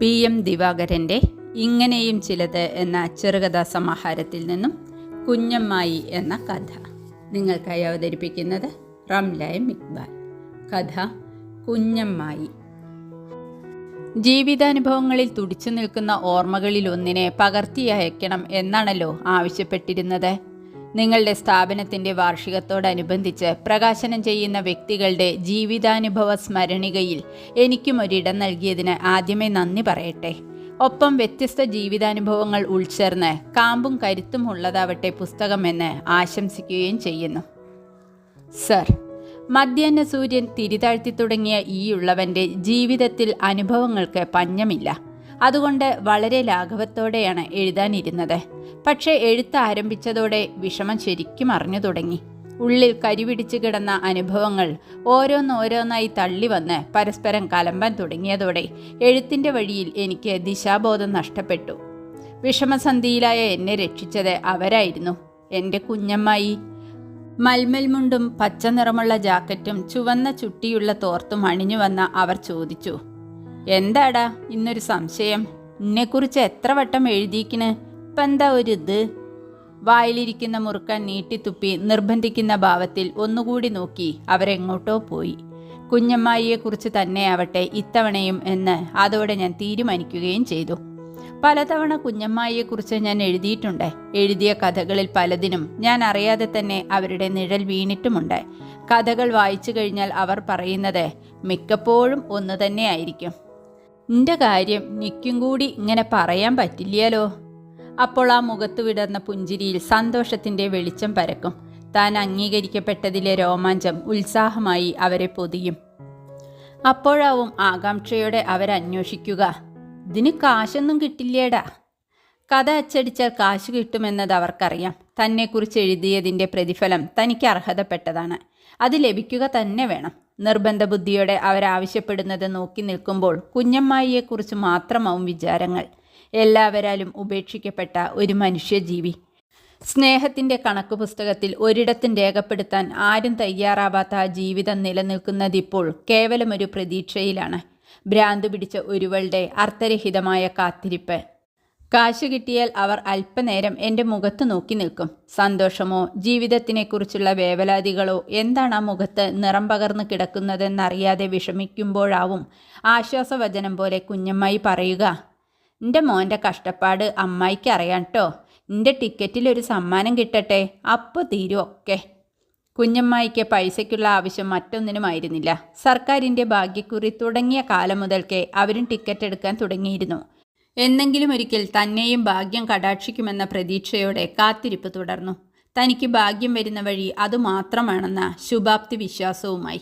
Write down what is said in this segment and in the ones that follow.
P M ദിവാകരന്റെ ഇങ്ങനെയും ചിലത് എന്ന ചെറുകഥാ സമാഹാരത്തിൽ നിന്നും കുഞ്ഞമ്മായി എന്ന കഥ നിങ്ങൾക്കായി അവതരിപ്പിക്കുന്നത് റംലായം ഇക്ബാൽ. കഥ കുഞ്ഞമ്മായി ജീവിതാനുഭവങ്ങളിൽ തുടിച്ചു നിൽക്കുന്ന ഓർമ്മകളിൽ ഒന്നിനെ പകർത്തി അയക്കണം എന്നാണല്ലോ ആവശ്യപ്പെട്ടിരുന്നത്. നിങ്ങളുടെ സ്ഥാപനത്തിന്റെ വാർഷികത്തോടനുബന്ധിച്ച് പ്രകാശനം ചെയ്യുന്ന വ്യക്തികളുടെ ജീവിതാനുഭവ സ്മരണികയിൽ എനിക്കും ഒരിടം നൽകിയതിന് ആദ്യമേ നന്ദി പറയട്ടെ. ഒപ്പം വ്യത്യസ്ത ജീവിതാനുഭവങ്ങൾ ഉൾച്ചേർന്ന് കാമ്പും കരുത്തും ഉള്ളതാവട്ടെ പുസ്തകമെന്ന് ആശംസിക്കുകയും ചെയ്യുന്നു. സർ മധ്യാഹ്ന സൂര്യൻ തിരിതാഴ്ത്തി തുടങ്ങിയ ഈയുള്ളവന്റെ ജീവിതത്തിൽ അനുഭവങ്ങൾക്ക് പഞ്ഞമില്ല. അതുകൊണ്ട് വളരെ ലാഘവത്തോടെയാണ് എഴുതാനിരുന്നത്. പക്ഷേ എഴുത്ത് ആരംഭിച്ചതോടെ വിഷമം ശരിക്കും അറിഞ്ഞു തുടങ്ങി. ഉള്ളിൽ കരിപിടിച്ച് കിടന്ന അനുഭവങ്ങൾ ഓരോന്നോരോന്നായി തള്ളി വന്ന് പരസ്പരം കലമ്പാൻ തുടങ്ങിയതോടെ എഴുത്തിന്റെ വഴിയിൽ എനിക്ക് ദിശാബോധം നഷ്ടപ്പെട്ടു. വിഷമസന്ധിയിലായ എന്നെ രക്ഷിച്ചത് അവരായിരുന്നു. എന്റെ കുഞ്ഞമ്മായി. മൽമൽ മുണ്ടും പച്ച നിറമുള്ള ജാക്കറ്റും ചുവന്ന ചുട്ടിയുള്ള തോർത്തും അണിഞ്ഞു വന്ന അവർ ചോദിച്ചു എന്താടാ ഇന്നൊരു സംശയം? എന്നെക്കുറിച്ച് എത്ര വട്ടം എഴുതിയിക്കണ്? ഇപ്പം എന്താ ഒരു ഇത് വായിലിരിക്കുന്ന മുറുക്കാൻ നീട്ടിത്തുപ്പി നിർബന്ധിക്കുന്ന ഭാവത്തിൽ ഒന്നുകൂടി നോക്കി അവരെങ്ങോട്ടോ പോയി. കുഞ്ഞമ്മായിയെക്കുറിച്ച് തന്നെയാവട്ടെ ഇത്തവണയും എന്ന് അതോടെ ഞാൻ തീരുമാനിക്കുകയും ചെയ്തു. പലതവണ കുഞ്ഞമ്മായിയെക്കുറിച്ച് ഞാൻ എഴുതിയിട്ടുണ്ട്. എഴുതിയ കഥകളിൽ പലതിനും ഞാൻ അറിയാതെ തന്നെ അവരുടെ നിഴൽ വീണിട്ടുമുണ്ട്. കഥകൾ വായിച്ചു കഴിഞ്ഞാൽ അവർ പറയുന്നത് മിക്കപ്പോഴും ഒന്ന് തന്നെയായിരിക്കും നിന്റെ കാര്യം നിക്കും കൂടി ഇങ്ങനെ പറയാൻ പറ്റില്ലല്ലോ അപ്പോൾ ആ മുഖത്ത് വിടർന്ന പുഞ്ചിരിയിൽ സന്തോഷത്തിന്റെ വെളിച്ചം പരക്കും. താൻ അംഗീകരിക്കപ്പെട്ടതിലെ രോമാഞ്ചം ഉത്സാഹമായി അവരെ പൊതിയും. അപ്പോഴാവും ആകാംക്ഷയോടെ അവരന്വേഷിക്കുക ഇതിന് കാശൊന്നും കിട്ടില്ലേടാ. കഥ അച്ചടിച്ചാൽ കാശ് കിട്ടുമെന്നത് അവർക്കറിയാം. തന്നെക്കുറിച്ച് എഴുതിയതിന്റെ പ്രതിഫലം തനിക്ക് അർഹതപ്പെട്ടതാണ്. അത് ലഭിക്കുക തന്നെ വേണം. നിർബന്ധ ബുദ്ധിയോടെ അവരാവശ്യപ്പെടുന്നത് നോക്കി നിൽക്കുമ്പോൾ കുഞ്ഞമ്മായിയെക്കുറിച്ച് മാത്രമാവും വിചാരങ്ങൾ. എല്ലാവരാലും ഉപേക്ഷിക്കപ്പെട്ട ഒരു മനുഷ്യജീവി. സ്നേഹത്തിന്റെ കണക്ക് പുസ്തകത്തിൽ ഒരിടത്തും രേഖപ്പെടുത്താൻ ആരും തയ്യാറാവാത്ത ആ ജീവിതം നിലനിൽക്കുന്നതിപ്പോൾ കേവലം ഒരു പ്രതീക്ഷയിലാണ്. ഭ്രാന്ത് പിടിച്ച ഒരുവളുടെ അർത്ഥരഹിതമായ കാത്തിരിപ്പ്. കാശ് കിട്ടിയാൽ അവർ അല്പനേരം എന്റെ മുഖത്ത് നോക്കി നിൽക്കും. സന്തോഷമോ ജീവിതത്തിനെക്കുറിച്ചുള്ള വേവലാതികളോ എന്താണ് ആ മുഖത്ത് നിറം പകർന്നു കിടക്കുന്നതെന്നറിയാതെ വിഷമിക്കുമ്പോഴാവും ആശ്വാസവചനം പോലെ കുഞ്ഞമ്മായി പറയുക എന്റെ മോന്റെ കഷ്ടപ്പാട് അമ്മായിക്ക് അറിയാം കേട്ടോ എന്റെ ടിക്കറ്റിൽ ഒരു സമ്മാനം കിട്ടട്ടെ? അപ്പോൾ തീരും ഒക്കെ. കുഞ്ഞമ്മായിക്ക് പൈസയ്ക്കുള്ള ആവശ്യം മറ്റൊന്നിനുമായിരുന്നില്ല. സർക്കാരിന്റെ ഭാഗ്യക്കുറി തുടങ്ങിയ കാലം മുതൽക്കേ അവരും ടിക്കറ്റ് എടുക്കാൻ തുടങ്ങിയിരുന്നു. എന്നെങ്കിലും ഒരിക്കൽ തന്നെയും ഭാഗ്യം കടാക്ഷിക്കുമെന്ന പ്രതീക്ഷയോടെ കാത്തിരിപ്പ് തുടർന്നു. തനിക്ക് ഭാഗ്യം വരുന്ന വഴി അതുമാത്രമാണെന്ന ശുഭാപ്തി വിശ്വാസവുമായി.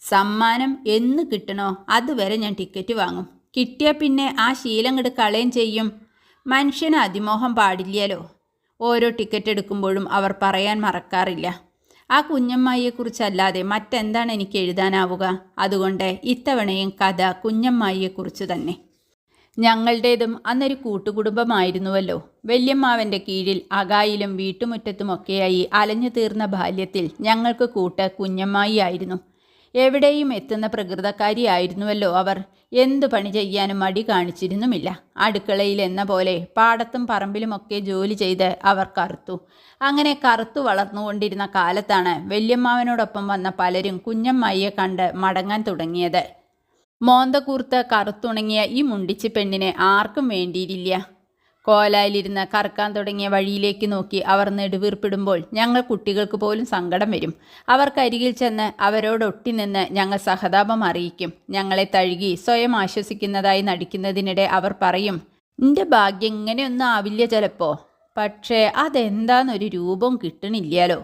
സമ്മാനം എന്ന് കിട്ടണോ? അതുവരെ ഞാൻ ടിക്കറ്റ് വാങ്ങും. കിട്ടിയ പിന്നെ ആ ശീലം കണ്ട് കളയും ചെയ്യും. മനുഷ്യന് അതിമോഹം പാടില്ലല്ലോ. ഓരോ ടിക്കറ്റ് എടുക്കുമ്പോഴും അവർ പറയാൻ മറക്കാറില്ല. ആ കുഞ്ഞമ്മായിയെക്കുറിച്ചല്ലാതെ മറ്റെന്താണ് എനിക്ക് എഴുതാനാവുക? അതുകൊണ്ട് ഇത്തവണയും കഥ കുഞ്ഞമ്മായിയെക്കുറിച്ച് തന്നെ. ഞങ്ങളുടേതും അന്നൊരു കൂട്ടുകുടുംബമായിരുന്നുവല്ലോ. വല്യമ്മാവന്റെ കീഴിൽ അകായിലും വീട്ടുമുറ്റത്തുമൊക്കെയായി അലഞ്ഞു തീർന്ന ബാല്യത്തിൽ ഞങ്ങൾക്ക് കൂട്ട് കുഞ്ഞമ്മായി ആയിരുന്നു. എവിടെയും എത്തുന്ന പ്രകൃതക്കാരിയായിരുന്നുവല്ലോ അവർ. എന്തു പണി ചെയ്യാനും മടി കാണിച്ചിരുന്നുമില്ല. അടുക്കളയിൽ എന്ന പോലെ പാടത്തും പറമ്പിലുമൊക്കെ ജോലി ചെയ്ത് അവർ കറുത്തു. അങ്ങനെ കറുത്തു വളർന്നുകൊണ്ടിരുന്ന കാലത്താണ് വല്യമ്മാവനോടൊപ്പം വന്ന പലരും കുഞ്ഞമ്മായിയെ കണ്ട് മടങ്ങാൻ തുടങ്ങിയത്. മോന്തകൂർത്ത് കറുത്തുണങ്ങിയ ഈ മുണ്ടിച്ച് പെണ്ണിനെ ആർക്കും വേണ്ടിയില്ല. കോലായിലിരുന്ന് കറക്കാൻ തുടങ്ങിയ വഴിയിലേക്ക് നോക്കി അവർ നെടുവീർപ്പിടുമ്പോൾ ഞങ്ങൾ കുട്ടികൾക്ക് പോലും സങ്കടം വരും. അവർക്കരികിൽ ചെന്ന് അവരോടൊട്ടി നിന്ന് ഞങ്ങൾ സഹതാപം അറിയിക്കും. ഞങ്ങളെ തഴുകി സ്വയം ആശ്വസിക്കുന്നതായി നടിക്കുന്നതിനിടെ അവർ പറയും നിന്റെ ഭാഗ്യം ഇങ്ങനെയൊന്നും ആവില്ല ചിലപ്പോ. പക്ഷേ അതെന്താന്നൊരു രൂപം കിട്ടണില്ലല്ലോ.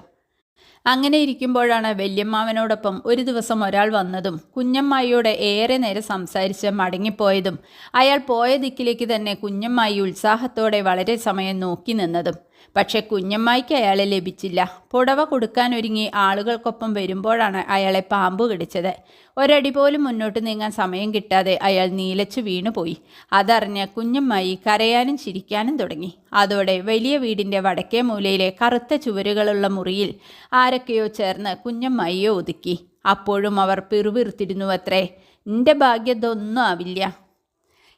അങ്ങനെ ഇരിക്കുമ്പോഴാണ് വല്യമ്മാവനോടൊപ്പം ഒരു ദിവസം ഒരാൾ വന്നതും കുഞ്ഞമ്മായിയോട് ഏറെ നേരം സംസാരിച്ച് മടങ്ങിപ്പോയതും. അയാൾ പോയ ദിക്കിലേക്ക് തന്നെ കുഞ്ഞമ്മായി ഉത്സാഹത്തോടെ വളരെ സമയം നോക്കി നിന്നതും. പക്ഷെ കുഞ്ഞമ്മായിക്ക് അയാളെ ലഭിച്ചില്ല. പുടവ കൊടുക്കാനൊരുങ്ങി ആളുകൾക്കൊപ്പം വരുമ്പോഴാണ് അയാളെ പാമ്പ് കടിച്ചത്. ഒരടി പോലും മുന്നോട്ട് നീങ്ങാൻ സമയം കിട്ടാതെ അയാൾ നീലച്ചു വീണുപോയി. അതറിഞ്ഞ് കുഞ്ഞമ്മായി കരയാനും ചിരിക്കാനും തുടങ്ങി. അതോടെ വലിയ വീടിന്റെ വടക്കേ മൂലയിലെ കറുത്ത ചുവരുകളുള്ള മുറിയിൽ ആരൊക്കെയോ ചേർന്ന് കുഞ്ഞമ്മായിയെ ഒതുക്കി. അപ്പോഴും അവർ പിറുപിറുത്തിരുന്നു അത്രേ നിന്റെ ഭാഗ്യതൊന്നും ആവില്ല.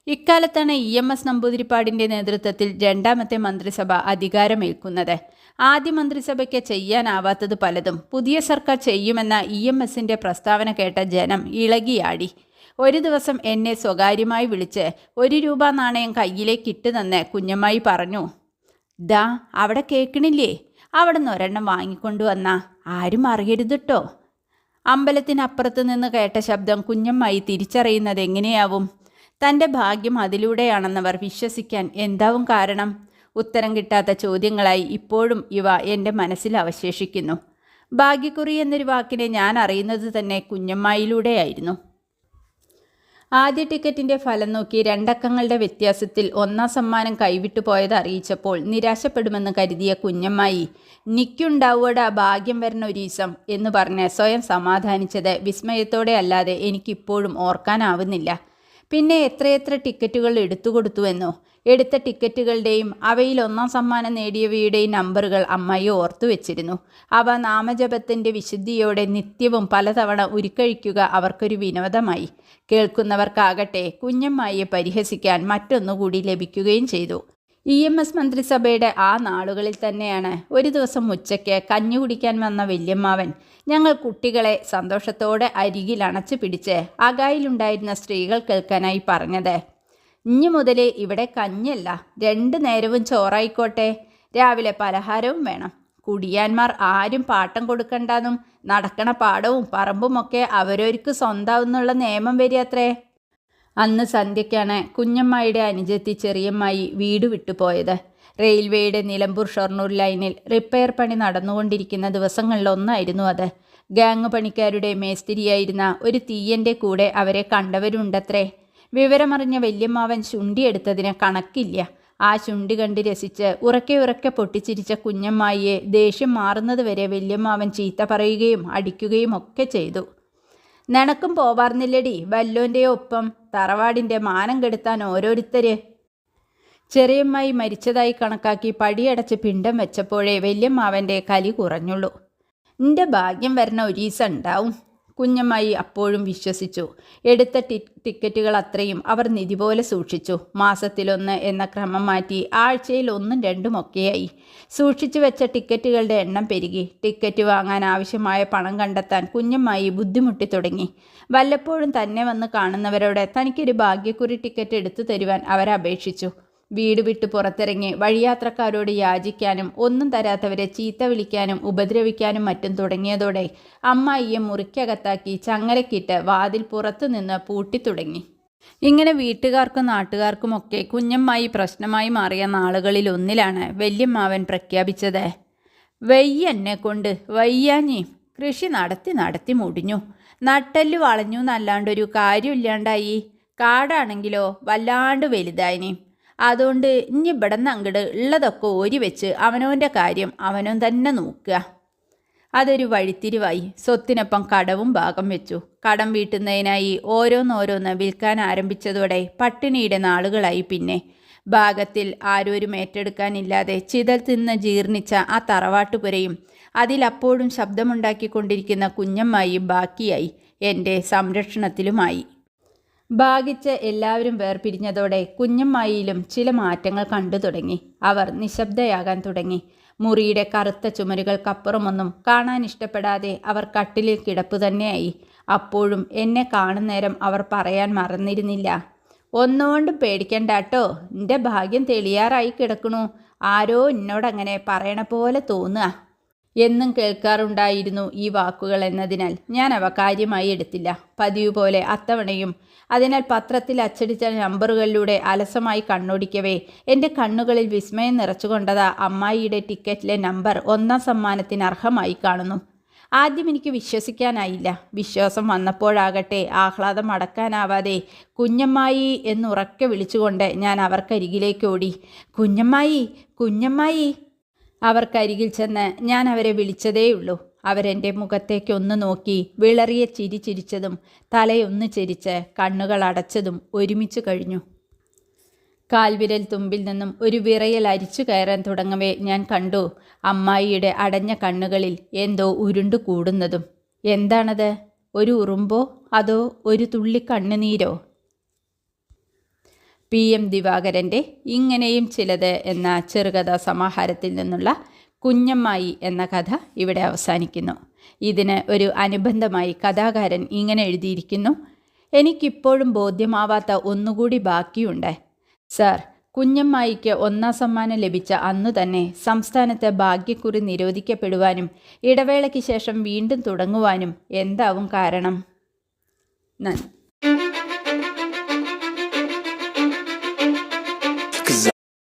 ഇക്കാലത്താണ് ഇ എം എസ് നമ്പൂതിരിപ്പാടിന്റെ നേതൃത്വത്തിൽ രണ്ടാമത്തെ മന്ത്രിസഭ അധികാരമേൽക്കുന്നത്. ആദ്യ മന്ത്രിസഭയ്ക്ക് ചെയ്യാനാവാത്തത് പലതും പുതിയ സർക്കാർ ചെയ്യുമെന്ന ഇ എം എസിന്റെ പ്രസ്താവന കേട്ട ജനം ഇളകിയാടി. ഒരു ദിവസം എന്നെ സ്വകാര്യമായി വിളിച്ച് ഒരു രൂപ നാണയം കയ്യിലേക്ക് ഇട്ടുതന്ന് കുഞ്ഞമ്മായി പറഞ്ഞു ദാ അവിടെ കേൾക്കണില്ലേ? അവിടെ നിന്ന് ഒരെണ്ണം വാങ്ങിക്കൊണ്ടു വന്നാ ആരും അറിയരുത് കേട്ടോ അമ്പലത്തിനപ്പുറത്ത് നിന്ന് കേട്ട ശബ്ദം കുഞ്ഞമ്മായി തിരിച്ചറിയുന്നത് എങ്ങനെയാവും? തന്റെ ഭാഗ്യം അതിലൂടെയാണെന്നവർ വിശ്വസിക്കാൻ എന്താവും കാരണം? ഉത്തരം കിട്ടാത്ത ചോദ്യങ്ങളായി ഇപ്പോഴും ഇവ എന്റെ മനസ്സിൽ അവശേഷിക്കുന്നു. ഭാഗ്യക്കുറി എന്നൊരു വാക്കിനെ ഞാൻ അറിയുന്നത് തന്നെ കുഞ്ഞമ്മായിലൂടെയായിരുന്നു. ആദ്യ ടിക്കറ്റിന്റെ ഫലം നോക്കി രണ്ടക്കങ്ങളുടെ വ്യത്യാസത്തിൽ ഒന്നാം സമ്മാനം കൈവിട്ടു പോയത് അറിയിച്ചപ്പോൾ നിരാശപ്പെടുമെന്ന് കരുതിയ കുഞ്ഞമ്മായി നിക്കുണ്ടാവുകട ഭാഗ്യം വരുന്ന ഒരീസം എന്ന് പറഞ്ഞ് സ്വയം സമാധാനിച്ചത് വിസ്മയത്തോടെ അല്ലാതെ എനിക്കിപ്പോഴും ഓർക്കാനാവുന്നില്ല. പിന്നെ എത്രയെത്ര ടിക്കറ്റുകൾ എടുത്തു കൊടുത്തുവെന്നോ എടുത്ത ടിക്കറ്റുകളുടെയും അവയിൽ ഒന്നാം സമ്മാനം നേടിയവയുടെയും നമ്പറുകൾ അമ്മായി ഓർത്തു വെച്ചിരുന്നു. അവ നാമജപത്തിന്റെ വിശുദ്ധിയോടെ നിത്യവും പലതവണ ഉരുക്കഴിക്കുക അവർക്കൊരു വിനോദമായി. കേൾക്കുന്നവർക്കാകട്ടെ കുഞ്ഞമ്മായിയെ പരിഹസിക്കാൻ മറ്റൊന്നുകൂടി ലഭിക്കുകയും ചെയ്തു. ഇ എം എസ് മന്ത്രിസഭയുടെ ആ നാളുകളിൽ തന്നെയാണ് ഒരു ദിവസം ഉച്ചയ്ക്ക് കഞ്ഞി കുടിക്കാൻ വന്ന വല്യമ്മാവൻ ഞങ്ങൾ കുട്ടികളെ സന്തോഷത്തോടെ അരികിൽ അണച്ചു പിടിച്ച് അകായിലുണ്ടായിരുന്ന സ്ത്രീകൾ കേൾക്കാനായി പറഞ്ഞത്. ഇഞ്ഞു മുതൽ ഇവിടെ കഞ്ഞല്ല രണ്ട് നേരവും ചോറായിക്കോട്ടെ. രാവിലെ പലഹാരവും വേണം. കുടിയാന്മാർ ആരും പാട്ടം കൊടുക്കണ്ടെന്നും നടക്കണ പാടവും പറമ്പുമൊക്കെ അവരവർക്ക് സ്വന്താവുന്നുള്ള നിയമം വരികത്രേ അന്ന് സന്ധ്യയ്ക്കാണ് കുഞ്ഞമ്മായിയുടെ അനുജത്തി ചെറിയമ്മായി വീട് വിട്ടുപോയത്. റെയിൽവേയുടെ നിലമ്പൂർ ഷൊർണൂർ ലൈനിൽ റിപ്പയർ പണി നടന്നുകൊണ്ടിരിക്കുന്ന ദിവസങ്ങളിലൊന്നായിരുന്നു അത്. ഗാങ് പണിക്കാരുടെ മേസ്തിരിയായിരുന്ന ഒരു തീയന്റെ കൂടെ അവരെ കണ്ടവരുണ്ടത്രേ. വിവരമറിഞ്ഞ വല്യമ്മാവൻ ചുണ്ടിയെടുത്തതിന് കണക്കില്ല. ആ ചുണ്ടി കണ്ട് രസിച്ച് ഉറക്കെ ഉറക്കെ പൊട്ടിച്ചിരിച്ച കുഞ്ഞമ്മായിയെ ദേഷ്യം മാറുന്നത് വരെ വല്യമ്മാവൻ ചീത്ത പറയുകയും അടിക്കുകയും ഒക്കെ ചെയ്തു. നിനക്കും പോവാർന്നില്ലടി. വല്ലോന്റെ ഒപ്പം തറവാടിന്റെ മാനം കെടുത്താൻ ഓരോരുത്തര്. ചെറിയമ്മായി മരിച്ചതായി കണക്കാക്കി പടിയടച്ച് പിണ്ടം വെച്ചപ്പോഴേ വല്യമ്മാവന്റെ കലി കുറഞ്ഞുള്ളൂ. നിന്റെ ഭാഗ്യം വരണ ഒരീസം ഉണ്ടാവും. കുഞ്ഞമ്മായി അപ്പോഴും വിശ്വസിച്ചു. എടുത്ത ടിക്കറ്റുകൾ അത്രയും അവർ നിധി പോലെ സൂക്ഷിച്ചു. മാസത്തിലൊന്ന് എന്ന ക്രമം മാറ്റി ആഴ്ചയിൽ ഒന്നും രണ്ടും ഒക്കെയായി. സൂക്ഷിച്ചു വെച്ച ടിക്കറ്റുകളുടെ എണ്ണം പെരുകി. ടിക്കറ്റ് വാങ്ങാൻ ആവശ്യമായ പണം കണ്ടെത്താൻ കുഞ്ഞമ്മായി ബുദ്ധിമുട്ടി തുടങ്ങി. വല്ലപ്പോഴും തന്നെ വന്ന് കാണുന്നവരോട് തനിക്കൊരു ഭാഗ്യക്കുറി ടിക്കറ്റ് എടുത്തു തരുവാൻ അവരപേക്ഷിച്ചു വീട് വിട്ട് പുറത്തിറങ്ങി വഴിയാത്രക്കാരോട് യാചിക്കാനും ഒന്നും തരാത്തവരെ ചീത്ത വിളിക്കാനും ഉപദ്രവിക്കാനും മറ്റും തുടങ്ങിയതോടെ അമ്മായിയെ മുറിക്കകത്താക്കി ചങ്ങലക്കിട്ട് വാതിൽ പുറത്തുനിന്ന് പൂട്ടി പൂട്ടിത്തുടങ്ങി. ഇങ്ങനെ വീട്ടുകാർക്കും നാട്ടുകാർക്കുമൊക്കെ കുഞ്ഞമ്മായി പ്രശ്നമായി മാറിയ നാളുകളിൽ ഒന്നിലാണ് വല്യമ്മാവൻ പ്രഖ്യാപിച്ചത്. വയ്യന്നെ കൊണ്ട് വയ്യാഞ്ഞി കൃഷി നടത്തി നടത്തി മുടിഞ്ഞു. നട്ടൽ വളഞ്ഞു എന്നല്ലാണ്ടൊരു കാര്യമില്ലാണ്ടായി. കാടാണെങ്കിലോ വല്ലാണ്ട് വലുതായിനി. അതുകൊണ്ട് ഇനി ഇവിടെ നിന്ന് അങ്ങോട്ട് ഉള്ളതൊക്കെ ഓരി വെച്ച് അവനവന്റെ കാര്യം അവനവൻ തന്നെ നോക്കുക. അതൊരു വഴിത്തിരിവായി. സ്വത്തിനൊപ്പം കടവും ഭാഗം വെച്ചു. കടം വീട്ടുന്നതിനായി ഓരോന്നോരോന്ന് വിൽക്കാൻ ആരംഭിച്ചതോടെ പട്ടിണിയുടെ നാളുകളായി പിന്നെ. ഭാഗത്തിൽ ആരോരും ഏറ്റെടുക്കാനില്ലാതെ ചിതൽ തിന്ന് ജീർണിച്ച ആ തറവാട്ടുപുരയും അതിലപ്പോഴും ശബ്ദമുണ്ടാക്കിക്കൊണ്ടിരിക്കുന്ന കുഞ്ഞമ്മായും ബാക്കിയായി. എന്റെ സംരക്ഷണത്തിലുമായി. ഭാഗിച്ച് എല്ലാവരും വേർപിരിഞ്ഞതോടെ കുഞ്ഞമ്മായിയിലും ചില മാറ്റങ്ങൾ കണ്ടു തുടങ്ങി. അവർ നിശബ്ദയാകാൻ തുടങ്ങി. മുറിയുടെ കറുത്ത ചുമരുകൾക്കപ്പുറമൊന്നും കാണാൻ ഇഷ്ടപ്പെടാതെ അവർ കട്ടിലിൽ കിടപ്പ് തന്നെയായി. അപ്പോഴും എന്നെ കാണുന്നേരം അവർ പറയാൻ മറന്നിരുന്നില്ല. ഒന്നുകൊണ്ടും പേടിക്കണ്ടാട്ടോ. എന്റെ ഭാഗ്യം തെളിയാറായി കിടക്കണു. ആരോ എന്നോടങ്ങനെ പറയണ പോലെ തോന്നുക. എന്നും കേൾക്കാറുണ്ടായിരുന്നു ഈ വാക്കുകൾ എന്നതിനാൽ. ഞാൻ അവ കാര്യമായി എടുത്തില്ല. പതിവ് പോലെ അത്തവണയും അതിനാൽ പത്രത്തിൽ അച്ചടിച്ച നമ്പറുകളിലൂടെ അലസമായി കണ്ണോടിക്കവേ. എന്റെ കണ്ണുകളിൽ വിസ്മയം നിറച്ചുകൊണ്ടതാ അമ്മായിയുടെ ടിക്കറ്റിലെ നമ്പർ ഒന്നാം സമ്മാനത്തിന് അർഹമായി കാണുന്നു. ആദ്യം എനിക്ക് വിശ്വസിക്കാനായില്ല. വിശ്വാസം വന്നപ്പോഴാകട്ടെ ആഹ്ലാദം അടക്കാനാവാതെ കുഞ്ഞമ്മായി എന്നുറക്കെ വിളിച്ചുകൊണ്ട് ഞാൻ അവർക്കരികിലേക്ക് ഓടി. കുഞ്ഞമ്മായി കുഞ്ഞമ്മായി! അവർക്കരികിൽ ചെന്ന് ഞാൻ അവരെ വിളിച്ചതേയുള്ളൂ. അവരെന്റെ മുഖത്തേക്കൊന്ന് നോക്കി വിളറിയ ചിരി ചിരിച്ചതും തലയൊന്ന് ചിരിച്ച് കണ്ണുകൾ അടച്ചതും ഒരുമിച്ച് കഴിഞ്ഞു. കാൽവിരൽ തുമ്പിൽ നിന്നും ഒരു വിറയൽ അരിച്ചു കയറാൻ തുടങ്ങവേ ഞാൻ കണ്ടു അമ്മായിയുടെ അടഞ്ഞ കണ്ണുകളിൽ എന്തോ ഉരുണ്ടു കൂടുന്നതും. എന്താണത്? ഒരു ഉറുമ്പോ അതോ ഒരു തുള്ളി കണ്ണുനീരോ പി എം ദിവാകരന്റെ ഇങ്ങനെയും ചിലത് എന്ന ചെറുകഥാ സമാഹാരത്തിൽ നിന്നുള്ള കുഞ്ഞമ്മായി എന്ന കഥ ഇവിടെ അവസാനിക്കുന്നു. ഇതിന് ഒരു അനുബന്ധമായി കഥാകാരൻ ഇങ്ങനെ എഴുതിയിരിക്കുന്നു എനിക്കിപ്പോഴും ബോധ്യമാവാത്ത ഒന്നുകൂടി ബാക്കിയുണ്ട്. സർ കുഞ്ഞമ്മായിക്ക് ഒന്നാം സമ്മാനം ലഭിച്ച അന്നു തന്നെ സംസ്ഥാനത്ത് ഭാഗ്യക്കുറി നിരോധിക്കപ്പെടുവാനും ഇടവേളയ്ക്ക് ശേഷം വീണ്ടും തുടങ്ങുവാനും എന്താവും കാരണം? നന്ദി.